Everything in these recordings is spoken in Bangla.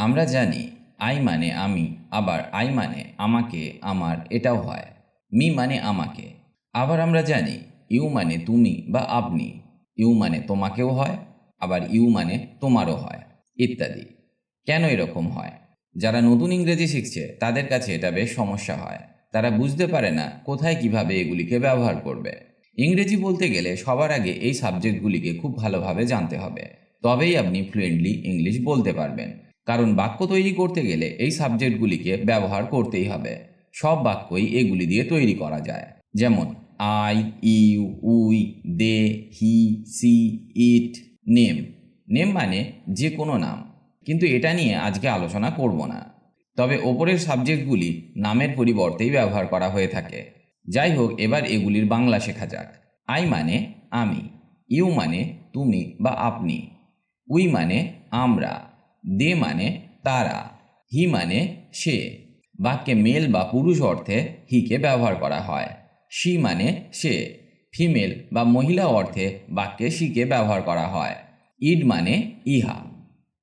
আমরা জানি, আই মানে আমি, আবার আই মানে আমাকে, আমার, এটাও হয়। মি মানে আমাকে। আবার আমরা জানি, ইউ মানে তুমি বা আপনি। ইউ মানে তোমাকেও হয়, আবার ইউ মানে তোমারও হয়, ইত্যাদি। কেন এরকম হয়? যারা নতুন ইংরেজি শিখছে, তাদের কাছে এটা বেশ সমস্যা হয়। তারা বুঝতে পারে না, কোথায় কীভাবে এগুলিকে ব্যবহার করবে। ইংরেজি বলতে গেলে সবার আগে এই সাবজেক্টগুলিকে খুব ভালোভাবে জানতে হবে। তবেই আপনি ফ্লুয়েন্টলি ইংলিশ বলতে পারবেন। কারণ বাক্য তৈরি করতে গেলে এই সাবজেক্টগুলিকে ব্যবহার করতেই হবে। সব বাক্যই এগুলি দিয়ে তৈরি করা যায়। যেমন, I, you, we, they, he, she, it, name. Name মানে যে কোনো নাম। কিন্তু এটা নিয়ে আজকে আলোচনা করব না। তবে ওপরের সাবজেক্টগুলি নামের পরিবর্তেই ব্যবহার করা হয়ে থাকে। যাই হোক, এবার এগুলির বাংলা শেখা যাক। আই মানে আমি। ইউ মানে তুমি বা আপনি। উই মানে আমরা। দে মানে তারা, হি মানে সে। বাক্যে মেল বা পুরুষ অর্থে হিকে ব্যবহার করা হয়। সি মানে সে। ফিমেল বা মহিলা অর্থে বাক্যে সিকে ব্যবহার করা হয়। ইড মানে ইহা।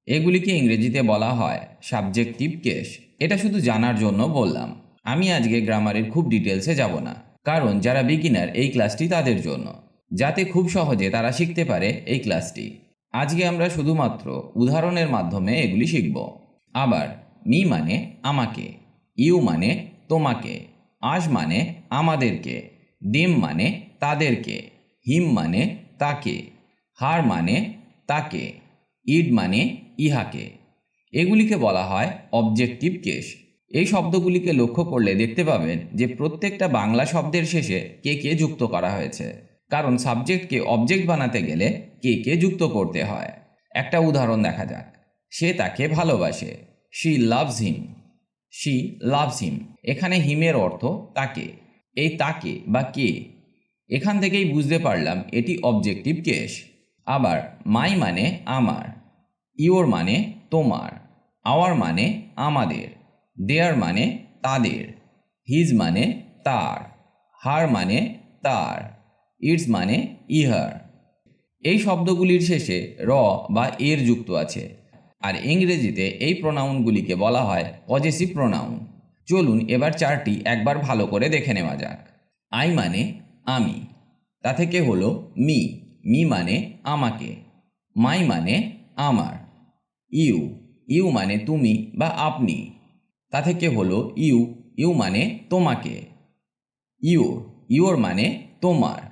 এগুলিকে ইংরেজিতে বলা হয় সাবজেক্টিভ কেস। এটা শুধু জানার জন্য বললাম। আমি আজকে গ্রামারের খুব ডিটেলসে যাব না, কারণ যারা বিগিনার এই ক্লাসটি তাদের জন্য। যাতে খুব সহজে তারা শিখতে পারে এই ক্লাসটি। আজকে আমরা শুধুমাত্র উদাহরণের মাধ্যমে এগুলি শিখব। আবার, মি মানে আমাকে, ইউ মানে তোমাকে, আজ মানে আমাদেরকে, দেম মানে তাদেরকে, হিম মানে তাকে, হার মানে তাকে, ইড মানে ইহাকে। এগুলিকে বলা হয় অবজেক্টিভ কেস এই শব্দগুলিকে লক্ষ্য করলে দেখতে পাবেন যে প্রত্যেকটা বাংলা শব্দের শেষে কে কে যুক্ত করা হয়েছে। কারণ সাবজেক্টকে অবজেক্ট বানাতে গেলে কে কে যুক্ত করতে হয়? একটা উদাহরণ দেখা যাক। সে তাকে ভালোবাসে। She loves him she loves him এখানে হিমের অর্থ তাকে। এই তাকে বা কে? এখান থেকেই বুঝতে পারলাম এটি অবজেক্টিভ কেস আবার মাই মানে আমার। ইওর মানে তোমার। আওয়ার মানে আমাদের। দেয়ার মানে তাদের। হিজ মানে তার। হার মানে তার। ইটস মানে ইহার। এই শব্দগুলির শেষে র বা এর যুক্ত আছে। আর ইংরেজিতে এই প্রোনাউনগুলিকে বলা হয় পজেসিভ প্রোনাউন চলুন এবার চারটি একবার ভালো করে দেখে নেওয়া যাক। আই মানে আমি। তা থেকে হলো? মি মি মানে আমাকে। মাই মানে আমার। ইউ ইউ মানে তুমি বা আপনি। তা থেকে হলো? ইউ ইউ মানে তোমাকে। ইউর ইউর মানে তোমার।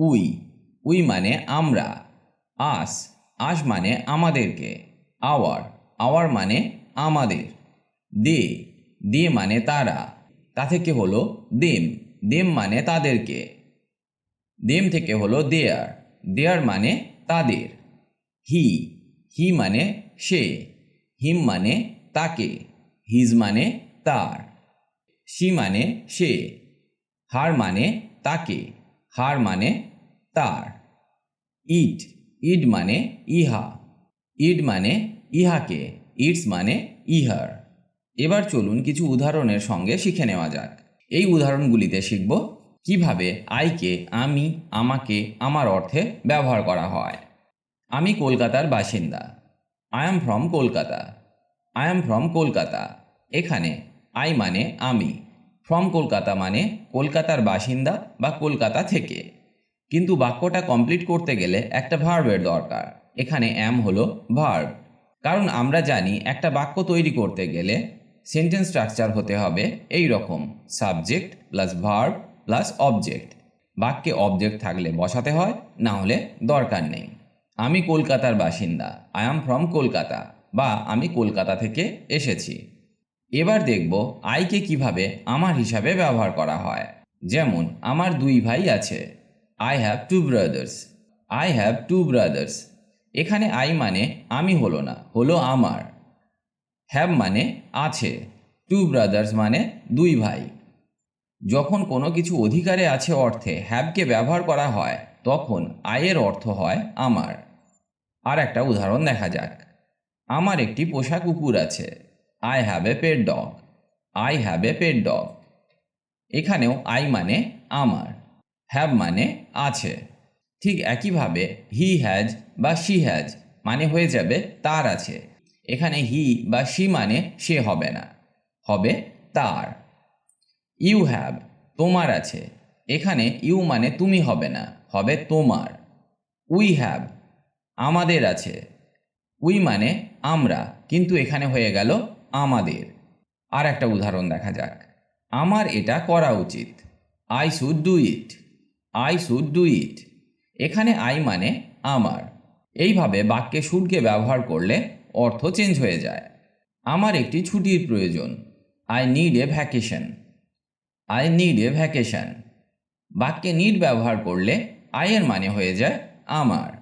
উই। উই মানে আমরা। আস আস মানে আমাদেরকে। আওয়ার আওয়ার মানে আমাদের। দে দে মানে তারা। তা থেকে হলো? দেম দেম মানে তাদেরকে। দেম থেকে হলো দেয়ার। দেয়ার মানে তাদের। হি হি মানে সে। হিম মানে তাকে। হিজ মানে তার। সি মানে সে। হার মানে তাকে। হার মানে তার। ইট ইড মানে ইহা। ইড মানে ইহাকে, ইটস মানে ইহার। এবার চলুন কিছু উদাহরণের সঙ্গে শিখে নেওয়া যাক। এই উদাহরণগুলিতে শিখব কীভাবে আইকে, আমি, আমাকে, আমার অর্থে ব্যবহার করা হয়। আমি কলকাতার বাসিন্দা। I am from Kolkata. I am from Kolkata. এখানে আই মানে আমি। ফ্রম কলকাতা মানে কলকাতার বাসিন্দা বা কলকাতা থেকে। কিন্তু বাক্যটা কমপ্লিট করতে গেলে একটা ভার্বের দরকার। এখানে অ্যাম হলো ভার্ব কারণ আমরা জানি একটা বাক্য তৈরি করতে গেলে সেন্টেন্স স্ট্রাকচার হতে হবে এই রকম subject plus verb plus object বাক্যে অবজেক্ট থাকলে বসাতে হয়, না হলে দরকার নেই। আমি কলকাতার বাসিন্দা আই এম ফ্রম কলকাতা বা আমি কলকাতা থেকে এসেছি। এবার দেখব আইকে কীভাবে আমার হিসাবে ব্যবহার করা হয়। যেমন, আমার দুই ভাই আছে। I have two brothers I have two brothers এখানে আই মানে আমি হলো না, হলো আমার। হ্যাভ মানে আছে। টু ব্রাদার্স মানে দুই ভাই। যখন কোনো কিছু অধিকারে আছে অর্থে হ্যাভকে ব্যবহার করা হয়, তখন আয়ের অর্থ হয় আমার। আর একটা উদাহরণ দেখা যাক। আমার একটি পোষা কুকুর আছে। I have a pet dog I have a pet dog এখানেও আই মানে আমার হ্যাভ মানে আছে। ঠিক একইভাবে হি হ্যাজ বা শি হ্যাজ মানে হয়ে যাবে তার আছে। এখানে হি বা সি মানে সে হবে না, হবে তার। ইউ হ্যাভ তোমার আছে। এখানে ইউ মানে তুমি হবে না, হবে তোমার। উই হ্যাভ আমাদের আছে। উই মানে আমরা, কিন্তু এখানে হয়ে গেল আমাদের। আর একটা উদাহরণ দেখা যাক। আমার এটা করা উচিত। I should do it I should do it এখানে আই মানে আমার। এইভাবে বাক্যে শুডকে ব্যবহার করলে অর্থ চেঞ্জ হয়ে যায়। আমার একটি ছুটির প্রয়োজন। I need a vacation I need a vacation বাক্যে নিড ব্যবহার করলে আয়ের মানে হয়ে যায় আমার।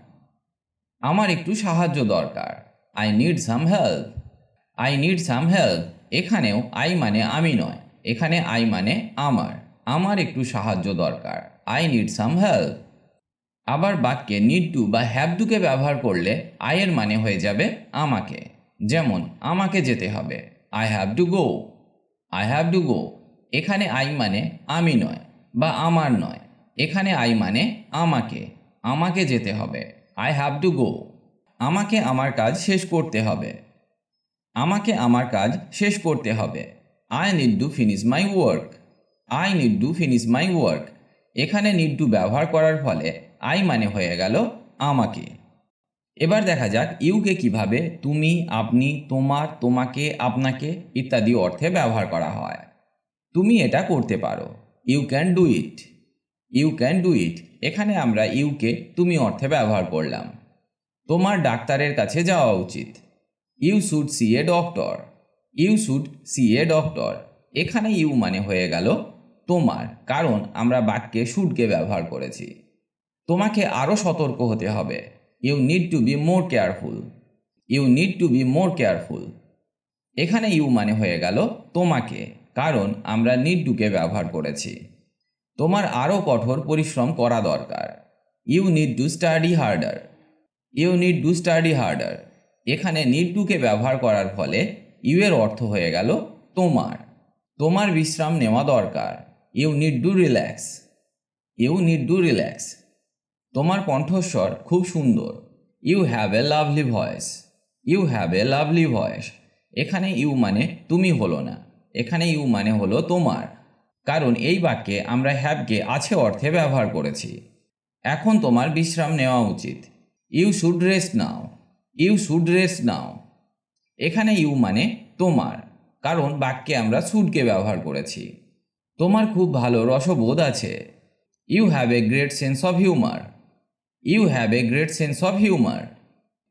আমার একটু সাহায্য দরকার। I need some help I need some help এখানেও আই মানে আমি নয়। এখানে আই মানে আমার। আমার একটু সাহায্য দরকার। আই নিড সাম হেল্প আবার বাক্যে নিড টু বা হ্যাভ টুকে ব্যবহার করলে আয়ের মানে হয়ে যাবে আমাকে। যেমন, আমাকে যেতে হবে। I have to go I have to go এখানে আই মানে আমি নয় বা আমার নয়। এখানে আই মানে আমাকে। আমাকে যেতে হবে। আই হ্যাভ টু গো আমাকে আমার কাজ শেষ করতে হবে। আমাকে আমার কাজ শেষ করতে হবে। I need to finish my work I need to finish my work এখানে নিড টু ব্যবহার করার ফলে আই মানে হয়ে গেল আমাকে। এবার দেখা যাক ইউকে কীভাবে তুমি, আপনি, তোমার, তোমাকে, আপনাকে ইত্যাদি অর্থে ব্যবহার করা হয়। তুমি এটা করতে পারো। You can do it you can do it এখানে আমরা ইউকে তুমি অর্থে ব্যবহার করলাম। তোমার ডাক্তারের কাছে যাওয়া উচিত। You should see a doctor you should see a doctor এখানে ইউ মানে হয়ে গেল তোমার, কারণ আমরা বাক্যে শুডকে ব্যবহার করেছি। তোমাকে আরও সতর্ক হতে হবে। You need to be more careful you need to be more careful এখানে ইউ মানে হয়ে গেল তোমাকে, কারণ আমরা নিড টুকে ব্যবহার করেছি। তোমার আরও কঠোর পরিশ্রম করা দরকার। You need to study harder you need to study harder এখানে নিড টুকে ব্যবহার করার ফলে ইউ এর অর্থ হয়ে গেল তোমার। তোমার বিশ্রাম নেওয়া দরকার। You need to relax. You need to relax. তোমার কণ্ঠস্বর খুব সুন্দর। You have a lovely voice. You have a lovely voice. এখানে ইউ মানে তুমি হলো না। এখানে ইউ মানে হলো তোমার। কারণ এই বাক্যে আমরা হ্যাভকে আছে অর্থে ব্যবহার করেছি। এখন তোমার বিশ্রাম নেওয়া উচিত। You should rest now. You should rest now এখানে ইউ মানে তোমার, কারণ বাক্যে আমরা শুডকে ব্যবহার করেছি। তোমার খুব ভালো রসবোধ আছে। You have a great sense of humour you have a great sense of humour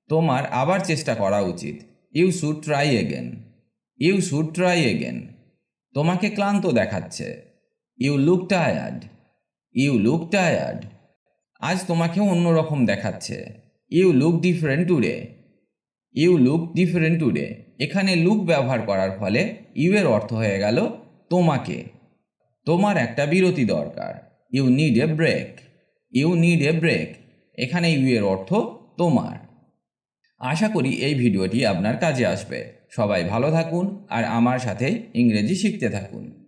তোমার আবার চেষ্টা করা উচিত। You should try again you should try again তোমাকে ক্লান্ত দেখাচ্ছে। You look tired you look tired আজ তোমাকে অন্যরকম দেখাচ্ছে। You look different today you look different today এখানে লুক ব্যবহার করার ফলে ইউ এর অর্থ হয়ে গেল তোমাকে। তোমার একটা বিরতি দরকার। You need a break you need a break এখানে ইউ এর অর্থ তোমার। আশা করি এই ভিডিওটি আপনার কাজে আসবে। সবাই ভালো থাকুন আর আমার সাথে ইংরেজি শিখতে থাকুন।